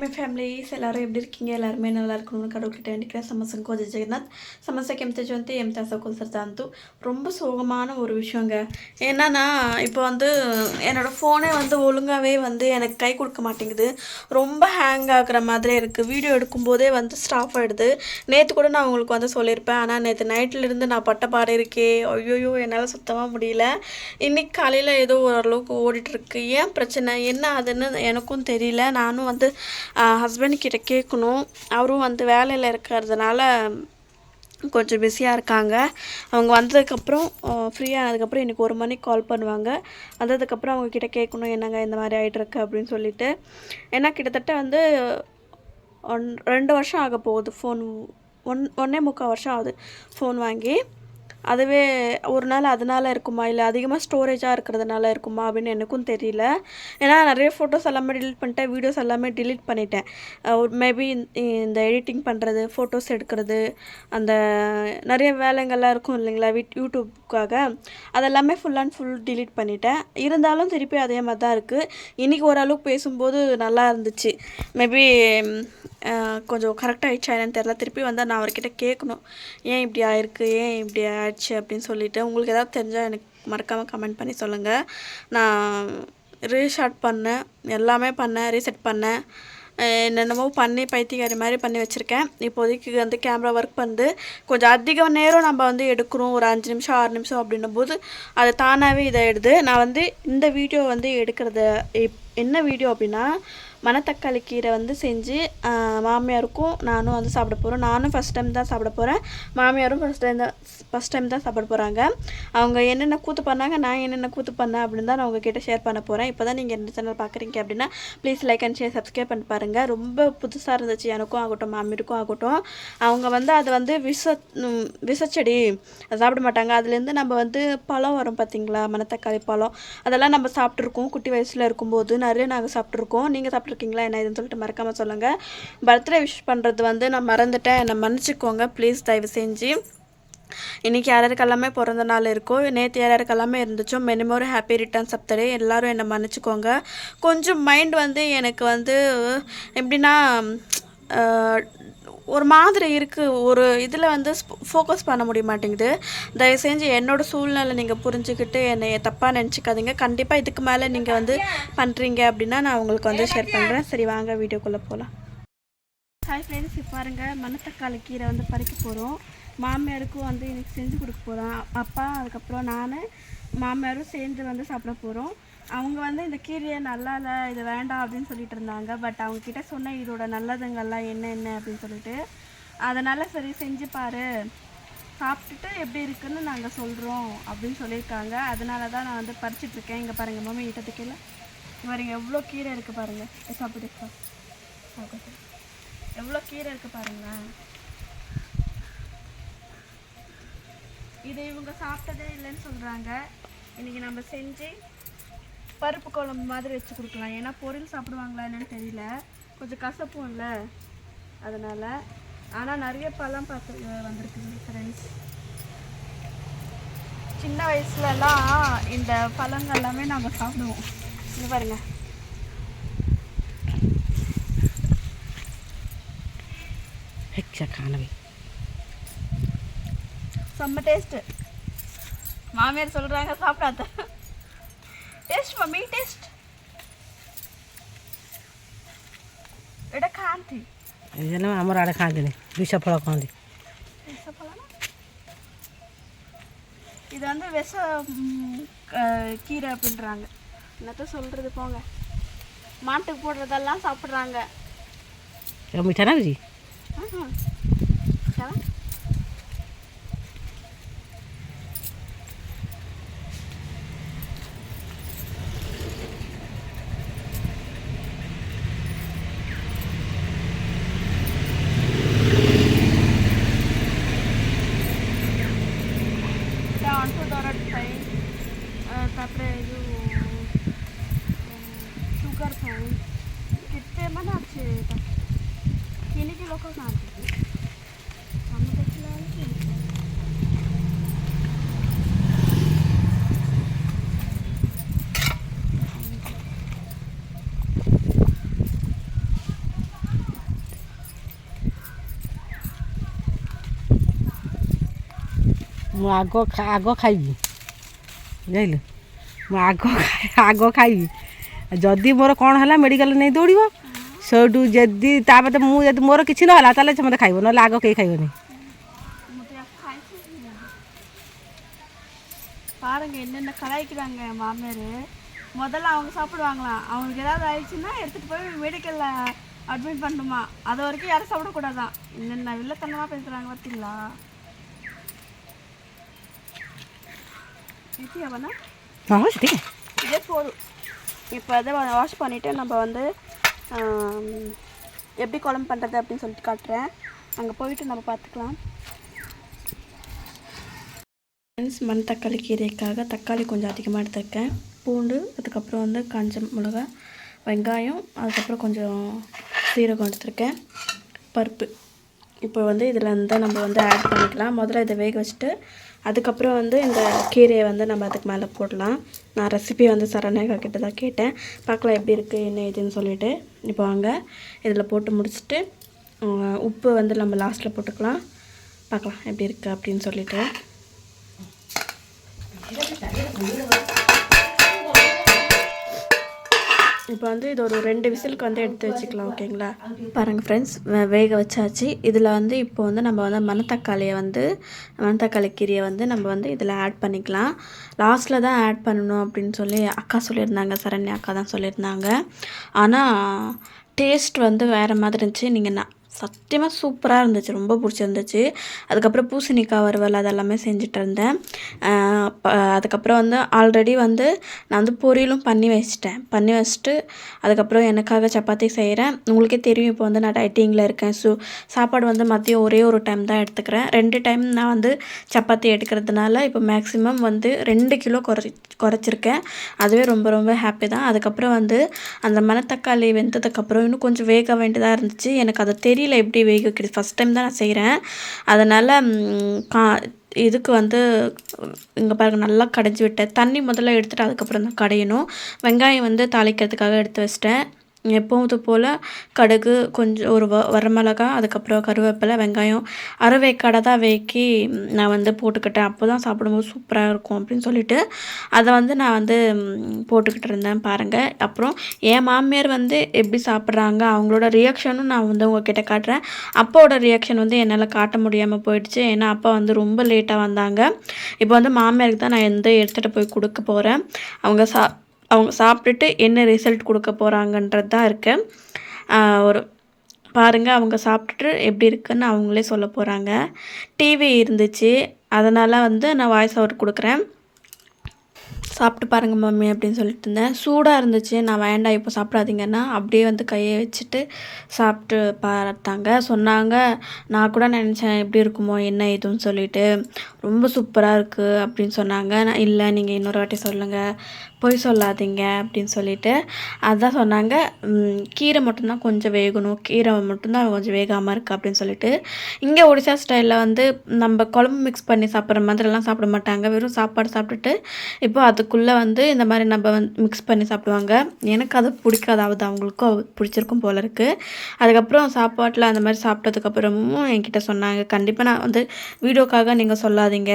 My families எல்லாரும் எப்படி இருக்கீங்க எல்லாருமே நல்லா இருக்கணும்னு கடவுள்கிட்ட வேண்டிக்கிறேன் ಸಮಸ್ಯೆ கோஜி ஜெகநாத் ಸಮಸ್ಯೆಗೆ ಎಂತ ಜೊತೆ ಎಂತ ಸಕೋಸರ್ತ ಅಂತೂ ரொம்ப சோகமான ஒரு விஷயங்க என்னன்னா இப்போ வந்து என்னோடய ஃபோனே வந்து ஒழுங்காகவே வந்து எனக்கு கை கொடுக்க மாட்டேங்குது ரொம்ப ஹேங் ஆகுற மாதிரி இருக்குது வீடியோ எடுக்கும்போதே வந்து ஸ்டாப் ஆகிடுது நேற்று கூட நான் உங்களுக்கு வந்து சொல்லியிருப்பேன் ஆனால் நேற்று நைட்லேருந்து நான் பட்ட பாடு இருக்கே ஐயோயோ என்னால் சுத்தமாக முடியல இன்னைக்கு காலையில் ஏதோ ஓரளவுக்கு ஓடிட்டுருக்கு ஏன் பிரச்சனை என்ன அதுன்னு எனக்கும் தெரியல நானும் வந்து ஹஸ்பண்ட்கிட்ட கேட்கணும் அவரும் வந்து வேலையில் இருக்கிறதுனால கொஞ்சம் பிஸியாக இருக்காங்க. அவங்க வந்ததுக்கப்புறம் ஃப்ரீயானதுக்கப்புறம் எனக்கு ஒரு மணிக்கு கால் பண்ணுவாங்க. வந்ததுக்கப்புறம் அவங்கக்கிட்ட கேட்கணும் என்னங்க இந்த மாதிரி ஆகிட்டுருக்கு அப்படின்னு சொல்லிட்டு. ஏன்னா கிட்டத்தட்ட வந்து ஒன் ரெண்டு வருஷம் ஆக போகுது ஃபோன் ஒன் ஒன்றே முக்கால் வருஷம் ஆகுது ஃபோன் வாங்கி. அதுவே ஒரு நாள் அதனால் இருக்குமா? இல்லை அதிகமாக ஸ்டோரேஜாக இருக்கிறதுனால இருக்குமா? அப்படின்னு எனக்கும் தெரியல. ஏன்னா நிறைய ஃபோட்டோஸ் எல்லாமே டிலீட் பண்ணிட்டேன். வீடியோஸ் எல்லாமே டிலீட் பண்ணிட்டேன். மேபி இந்த எடிட்டிங் பண்ணுறது ஃபோட்டோஸ் எடுக்கிறது அந்த நிறைய வேலைங்கள்லாம் இருக்கும் இல்லைங்களா? வீட் யூடியூப்காக. அதெல்லாமே ஃபுல் அண்ட் ஃபுல் டிலீட் பண்ணிட்டேன். இருந்தாலும் திருப்பி அதே மாதிரி தான் இருக்குது இன்றைக்கி ஓரளவுக்கு பேசும்போது நல்லா இருந்துச்சு. மேபி கொஞ்சம் கரெக்டாக ஆயிடுச்சா என்னன்னு தெரில திருப்பி வந்தால் நான் அவர்கிட்ட கேட்கணும். ஏன் இப்படி ஆயிருக்கு? ஏன் இப்படி ஆயிடுச்சு ஆச்சு அப்படின்னு சொல்லிட்டு உங்களுக்கு ஏதாவது தெரிஞ்சால் எனக்கு மறக்காமல் கமெண்ட் பண்ணி சொல்லுங்கள் நான் ரீஷார்ட் பண்ணேன் எல்லாமே பண்ணேன் ரீசெட் பண்ணேன். என்னென்னமோ பண்ணி பைத்தியக்காரி மாதிரி பண்ணி வச்சுருக்கேன். இப்போதைக்கு வந்து கேமரா ஒர்க் பண்ணுது கொஞ்சம் அதிக நேரம் நம்ம வந்து எடுக்கிறோம் ஒரு அஞ்சு நிமிஷம் ஆறு நிமிஷம் அப்படின்னும் போது அது தானாகவே இதாகிடுது நான் வந்து இந்த வீடியோ வந்து எடுக்கிறத இப்- என்ன வீடியோ அப்படின்னா மணத்தக்காளி கீரை வந்து செஞ்சு மாமியாருக்கும் நானும் வந்து சாப்பிட போகிறோம் நானும் ஃபஸ்ட் டைம் தான் சாப்பிட போகிறேன் மாமியாரும் ஃபஸ்ட் டைம் தான் ஃபஸ்ட் டைம் தான் சாப்பிட போகிறாங்க அவங்க என்னென்ன கூத்து பண்ணாங்க நான் என்னென்ன கூத்து பண்ணேன் அப்படின்னு தான் நான் உங்ககிட்ட ஷேர் பண்ண போகிறேன் இப்போ தான் நீங்கள் என்ன சேனல் பார்க்குறீங்க அப்படின்னா please like and share subscribe பண்ணி பாருங்கள் ரொம்ப புதுசாக இருந்துச்சு எனக்கும் ஆகட்டும் மாமியருக்கும் ஆகட்டும். அவங்க வந்து அது வந்து விஷ விசச்செடி சாப்பிட மாட்டாங்க. அதுலேருந்து நம்ம வந்து பழம் வரும் பார்த்தீங்களா மணத்தக்காளி பழம். அதெல்லாம் நம்ம சாப்பிட்ருக்கோம் குட்டி வயசில் இருக்கும்போது நிறைய நாங்கள் சாப்பிட்ருக்கோம் நீங்கள் சாப்பிட்ருக்கீங்களா என்ன இதுன்னு சொல்லிட்டு மறக்காமல் சொல்லுங்கள் பர்த்டே விஷ் பண்ணுறது வந்து நான் மறந்துட்டேன். என்னை மன்னிச்சிக்கோங்க. ப்ளீஸ் தயவு செஞ்சு. இன்றைக்கி யார் யாருக்கெல்லாமே பிறந்த நாள் இருக்கோ நேற்று யாராருக்கெல்லாமே இருந்துச்சோ minimum happy returns of the day. எல்லோரும் என்னை மன்னிச்சிக்கோங்க. கொஞ்சம் மைண்ட் வந்து எனக்கு வந்து எப்படின்னா ஒரு மாதிரி இருக்குது ஒரு இதில் வந்து ஃபோக்கஸ் பண்ண முடிய மாட்டேங்குது. தயவு செஞ்சு என்னோடய சூழ்நிலை நீங்கள் புரிஞ்சுக்கிட்டு என்னை தப்பாக நினச்சிக்காதீங்க. கண்டிப்பாக இதுக்கு மேலே நீங்கள் வந்து பண்ணுறீங்க அப்படின்னா நான் உங்களுக்கு வந்து ஷேர் பண்ணுறேன் சரி வாங்க வீடியோக்குள்ளே போகலாம் ஹாய் ஃப்ரெண்ட்ஸ் பாருங்கள் மணத்தக்காளி கீரை வந்து பறிக்க போகிறோம் மாமியாருக்கும் வந்து எனக்கு செஞ்சு கொடுக்க போகிறோம் அப்பா அதுக்கப்புறம் நான் மாமியாரும் சேர்ந்து வந்து சாப்பிட போகிறோம் அவங்க வந்து இந்த கீரையை நல்லா இல்லை இது வேண்டாம் அப்படின்னு சொல்லிட்டு இருந்தாங்க. பட் அவங்க கிட்ட சொன்னேன் இதோட நல்லதுங்கள்லாம் என்ன என்ன அப்படின்னு சொல்லிட்டு அதனால் சரி செஞ்சு பாரு. சாப்பிட்டுட்டு எப்படி இருக்குன்னு நாங்கள் சொல்கிறோம் அப்படின்னு சொல்லியிருக்காங்க. அதனால தான் நான் வந்து பறிச்சிட்ருக்கேன் இங்கே பாருங்கள் மம்மி ஈட்டத்துக்கையில் பாருங்க எவ்வளோ கீரை இருக்குது பாருங்கள் சாப்பிட்டு சார் எவ்வளோ கீரை இருக்குது பாருங்களேன் இது இவங்க சாப்பிட்டதே இல்லைன்னு சொல்கிறாங்க இன்றைக்கி நம்ம செஞ்சு பருப்பு குழம்பு மாதிரி வச்சு கொடுக்கலாம். ஏன்னா பொரியல் சாப்பிடுவாங்களா என்னன்னு தெரியல. கொஞ்சம் கசப்பும் இல்லை அதனால் ஆனால் நிறைய பழம் பார்த்து வந்திருக்குது ஃப்ரெண்ட்ஸ் சின்ன வயசுலலாம் இந்த பழங்கள் எல்லாமே நாங்கள் சாப்பிடுவோம். இங்க பாருங்க. ஹெக்ஸா காணவே செம்ம டேஸ்ட்டு மாமியார் சொல்கிறாங்க சாப்பிடாத. for me taste. এটা খাঁটি এই জন্য আমার আড়ে খাঁটি নেই இது வந்து விஷ கீரை அப்படின்றாங்க என்னத்த சொல்கிறது போங்க மாட்டுக்கு போடுறதெல்லாம் சாப்பிட்றாங்க மிட்டானா விஜி ଆଣ୍ଠୁ ଦରଜ ପାଇଁ ତାପରେ ଯେଉଁ ସୁଗାର ପାଇଁ କେତେ ମାନେ ଅଛି କିଣିକି ଲୋକ ଖାଆନ୍ତି ମୁଁ ଆଗ ଖା- ଆଗ ଖାଇବି ଜାଣିଲୁ ମୁଁ ଆଗ ଖାଇ- ଆଗ ଖାଇବି ଆଉ ଯଦି ମୋର କ'ଣ ହେଲା ମେଡ଼ିକାଲ ନେଇ ଦୌଡ଼ିବ ସେଇଠୁ ଯଦି ତାପରେ ମୁଁ ଯଦି ମୋର କିଛି ନହେଲା ତାହେଲେ ସେ ମୋତେ ଖାଇବ ନହେଲେ ଆଗ କେହି ଖାଇବନି பாருங்க என்னென்ன கலாய்க்கிறாங்க என் மாமியார் முதல்ல அவங்க சாப்பிடுவாங்களாம் அவங்களுக்கு ஏதாவது ஆயிடுச்சுன்னா எடுத்துகிட்டு போய் மெடிக்கலில் அட்மிட் பண்ணணுமா அது வரைக்கும் யாரும் சாப்பிடக்கூடாதான் என்னென்ன வில்லத்தனமாக பேசுகிறாங்க பார்த்தீங்களா இதே போதும். இப்போ அதை வாஷ் பண்ணிவிட்டு நம்ம வந்து எப்படி குழம்பு பண்ணுறது அப்படின்னு சொல்லிட்டு காட்டுறேன். அங்கே போயிட்டு நம்ம பார்த்துக்கலாம். ஃப்ரெண்ட்ஸ் மண் தக்காளி கீரைக்காக தக்காளி கொஞ்சம் அதிகமாக எடுத்திருக்கேன். பூண்டு அதுக்கப்புறம் வந்து காஞ்ச மிளகா வெங்காயம் அதுக்கப்புறம் கொஞ்சம் சீரகம் எடுத்திருக்கேன். பருப்பு. இப்போ வந்து இதில் வந்து நம்ம வந்து ஆட் பண்ணிக்கலாம். முதல்ல இதை வேக வச்சுட்டு அதுக்கப்புறம் வந்து இந்த கீரையை வந்து நம்ம அதுக்கு மேலே போடலாம். நான் ரெசிபி வந்து சரணேகா கிட்ட தான் கேட்டேன். பார்க்கலாம் எப்படி இருக்குது என்ன இதுன்னு சொல்லிட்டு. இப்போ வாங்க இதில் போட்டு முடிச்சுட்டு உப்பு வந்து நம்ம லாஸ்ட்டில் போட்டுக்கலாம். பார்க்கலாம் எப்படி இருக்குது அப்படின்னு சொல்லிவிட்டு இப்போ வந்து இது ஒரு ரெண்டு விசிலுக்கு வந்து எடுத்து வச்சுக்கலாம் ஓகேங்களா? பாருங்கள் ஃப்ரெண்ட்ஸ் வேக வச்சாச்சு. இதில் வந்து இப்போ வந்து நம்ம வந்து மணத்தக்காளியை வந்து மணத்தக்காளி கீரையை வந்து நம்ம வந்து இதில் ஆட் பண்ணிக்கலாம். லாஸ்ட்டில் தான் ஆட் பண்ணணும் அப்படின்னு சொல்லி அக்கா சொல்லியிருந்தாங்க சரண்யா அக்கா தான் சொல்லியிருந்தாங்க. ஆனால் டேஸ்ட் வந்து வேறு மாதிரி இருந்துச்சு. நீங்கள் நான் சத்தியமாக சூப்பராக இருந்துச்சு. ரொம்ப பிடிச்சிருந்துச்சு. அதுக்கப்புறம் பூசணிக்காய் வறுவல் அதெல்லாமே செஞ்சுட்டு இருந்தேன். அதுக்கப்புறம் வந்து ஆல்ரெடி வந்து நான் வந்து பொரியலும் பண்ணி வச்சிட்டேன். பண்ணி வச்சுட்டு அதுக்கப்புறம் எனக்காக சப்பாத்தி செய்கிறேன் உங்களுக்கே தெரியும் இப்போ வந்து நான் டயட்டிங்கில் இருக்கேன். ஸோ சாப்பாடு வந்து மதியம் ஒரே ஒரு டைம் தான் எடுத்துக்கிறேன். ரெண்டு டைம் நான் வந்து சப்பாத்தி எடுக்கிறதுனால இப்போ மேக்ஸிமம் வந்து ரெண்டு கிலோ குறை குறைச்சிருக்கேன். அதுவே ரொம்ப ரொம்ப ஹாப்பி தான். அதுக்கப்புறம் வந்து அந்த மணத்தக்காளி வெந்ததுக்கப்புறம் இன்னும் கொஞ்சம் வேக வேண்டியதாக இருந்துச்சு. எனக்கு அதை தெரியும் தெரியல எப்படி வேக வைக்கிறது ஃபஸ்ட் டைம் தான் நான் செய்கிறேன் அதனால் கா இதுக்கு வந்து இங்கே பாருங்கள் நல்லா கடைஞ்சி விட்டேன். தண்ணி முதல்ல எடுத்துட்டு அதுக்கப்புறம் தான் கடையணும். வெங்காயம் வந்து தாளிக்கிறதுக்காக எடுத்து வச்சிட்டேன். எப்போது போல் கடுகு கொஞ்சம் ஒரு வ வரமிளகா அதுக்கப்புறம் கருவேப்பிலை வெங்காயம் அரைவேக்காடை தான் வேக்கி நான் வந்து போட்டுக்கிட்டேன். அப்போ தான் சாப்பிடும்போது சூப்பராக இருக்கும் அப்படின்னு சொல்லிட்டு அதை வந்து நான் வந்து போட்டுக்கிட்டு இருந்தேன் பாருங்கள் அப்புறம் என் மாமியார் வந்து எப்படி சாப்பிட்றாங்க அவங்களோட ரியாக்ஷனும் நான் வந்து உங்ககிட்ட காட்டுறேன். அப்பாவோட ரியாக்ஷன் வந்து என்னால் காட்ட முடியாமல் போயிடுச்சு. ஏன்னா அப்பா வந்து ரொம்ப லேட்டாக வந்தாங்க. இப்போ வந்து மாமியாருக்கு தான் நான் எந்த எடுத்துகிட்டு போய் கொடுக்க போகிறேன் அவங்க சா அவங்க சாப்பிட்டுட்டு என்ன ரிசல்ட் கொடுக்க போகிறாங்கன்றது தான் இருக்குது ஒரு பாருங்கள் அவங்க சாப்பிட்டுட்டு எப்படி இருக்குன்னு அவங்களே சொல்ல போகிறாங்க டிவி இருந்துச்சு. அதனால் வந்து நான் வாய்ஸ் ஓவர் கொடுக்குறேன். சாப்பிட்டு பாருங்கள் மம்மி அப்படின்னு சொல்லிட்டு இருந்தேன். சூடாக இருந்துச்சு. நான் வேண்டாம் இப்போ சாப்பிடாதீங்கன்னா. அப்படியே வந்து கையை வச்சுட்டு சாப்பிட்டு பார்த்தாங்க. சொன்னாங்க நான் கூட நினச்சேன் எப்படி இருக்குமோ என்ன இதுன்னு சொல்லிட்டு. ரொம்ப சூப்பராக இருக்குது அப்படின்னு சொன்னாங்க. நான் இல்லை நீங்கள் இன்னொரு வாட்டி சொல்லுங்கள் பொய் சொல்லாதீங்க அப்படின்னு சொல்லிட்டு அதுதான் சொன்னாங்க. கீரை மட்டும்தான் கொஞ்சம் வேகணும். கீரை மட்டும்தான் கொஞ்சம் வேகாமல் இருக்குது அப்படின்னு சொல்லிட்டு. இங்கே ஒடிசா ஸ்டைலில் வந்து நம்ம குழம்பு மிக்ஸ் பண்ணி சாப்பிட்ற மாதிரிலாம் சாப்பிட மாட்டாங்க. வெறும் சாப்பாடு சாப்பிட்டுட்டு இப்போ அதுக்குள்ளே வந்து இந்த மாதிரி நம்ம வந்து மிக்ஸ் பண்ணி சாப்பிடுவாங்க. எனக்கு அது பிடிக்காதாவது அவங்களுக்கும் பிடிச்சிருக்கும் போல இருக்குது அதுக்கப்புறம் சாப்பாட்டில் அந்த மாதிரி சாப்பிட்டதுக்கப்புறமும் என்கிட்ட சொன்னாங்க. கண்டிப்பாக நான் வந்து வீடியோக்காக நீங்கள் சொல்லாதீங்க.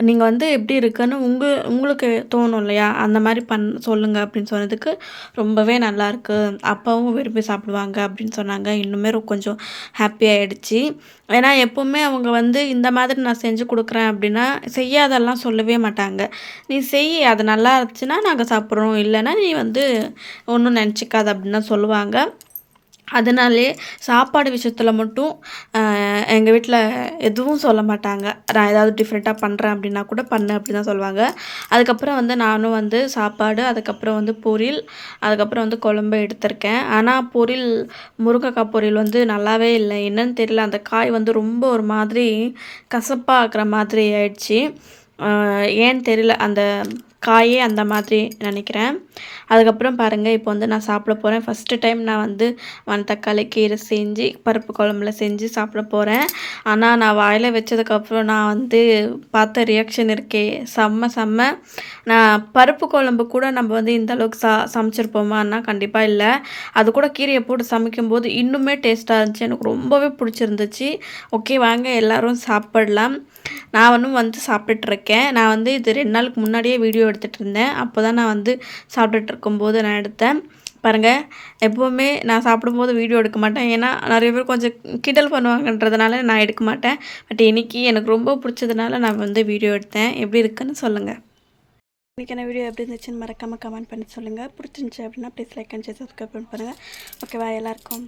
நீங்கள் வந்து எப்படி இருக்குன்னு உங்கள் உங்களுக்கு தோணும் இல்லையா? அந்த மாதிரி பண் சொல்லுங்கள் அப்படின்னு சொன்னதுக்கு ரொம்பவே நல்லாயிருக்கு அப்பாவும் விரும்பி சாப்பிடுவாங்க அப்படின்னு சொன்னாங்க. இன்னுமே கொஞ்சம் ஹாப்பி ஆகிடுச்சி ஏன்னா எப்போவுமே அவங்க வந்து இந்த மாதிரி நான் செஞ்சு கொடுக்குறேன் அப்படின்னா செய்யாதெல்லாம் சொல்லவே மாட்டாங்க. நீ செய் அது நல்லா இருந்துச்சுன்னா நாங்கள் சாப்பிட்றோம். இல்லைன்னா நீ வந்து ஒன்றும் நினச்சிக்காது அப்படின்னு சொல்லுவாங்க. அதனாலே சாப்பாடு விஷயத்தில் மட்டும் எங்கள் வீட்டில் எதுவும் சொல்ல மாட்டாங்க. நான் ஏதாவது டிஃப்ரெண்ட்டாக பண்ணுறேன் அப்படின்னா கூட பண்ணு அப்படி தான் சொல்லுவாங்க. அதுக்கப்புறம் வந்து நானும் வந்து சாப்பாடு அதுக்கப்புறம் வந்து பொரியல் அதுக்கப்புறம் வந்து குழம்பு எடுத்திருக்கேன். ஆனால் பொரியல் முருங்கைக்காய் பொரியல் வந்து நல்லாவே இல்லை. என்னன்னு தெரியல. அந்த காய் வந்து ரொம்ப ஒரு மாதிரி கசப்பாக இருக்கிற மாதிரி ஆயிடுச்சு. ஏன்னு தெரியல. அந்த காயே அந்த மாதிரி நினைக்கிறேன். அதுக்கப்புறம் பாருங்கள் இப்போ வந்து நான் சாப்பிட போகிறேன் ஃபஸ்ட்டு டைம் நான் வந்து மணத்தக்காளி கீரை செஞ்சு பருப்பு குழம்புல செஞ்சு சாப்பிட போகிறேன் ஆனால் நான் வாயில் வச்சதுக்கப்புறம் நான் வந்து பார்த்த ரியாக்ஷன் இருக்கே செம்ம செம்ம. நான் பருப்பு குழம்பு கூட நம்ம வந்து இந்த அளவுக்கு சா சமைச்சிருப்போமான்னா கண்டிப்பாக இல்லை. அது கூட கீரையை போட்டு சமைக்கும்போது இன்னுமே டேஸ்ட்டாக இருந்துச்சு. எனக்கு ரொம்பவே பிடிச்சிருந்துச்சு. ஓகே வாங்க எல்லாரும் சாப்பிடலாம். நான் ஒன்றும் வந்து சாப்பிட்டுட்ருக்கேன் நான் வந்து இது ரெண்டு நாளுக்கு முன்னாடியே வீடியோ எடுத்துகிட்டு இருந்தேன் அப்போ தான் நான் வந்து சாப்பிட்டுட்டு இருக்கும்போது நான் எடுத்தேன். பாருங்கள் எப்போவுமே நான் சாப்பிடும்போது வீடியோ எடுக்க மாட்டேன். ஏன்னா நிறைய பேர் கொஞ்சம் கிண்டல் பண்ணுவாங்கன்றதுனால நான் எடுக்க மாட்டேன். பட் இன்றைக்கி எனக்கு ரொம்ப பிடிச்சதுனால நான் வந்து வீடியோ எடுத்தேன். எப்படி இருக்குன்னு சொல்லுங்கள் இன்றைக்கான வீடியோ எப்படி இருந்துச்சுன்னு மறக்காமல் கமெண்ட் பண்ணி சொல்லுங்கள் பிடிச்சிருந்துச்சி அப்படின்னா ப்ளீஸ் லைக் அண்ட் சப்ஸ்கிரைப் பண்ணுங்கள் ஓகேவா எல்லாருக்கும்.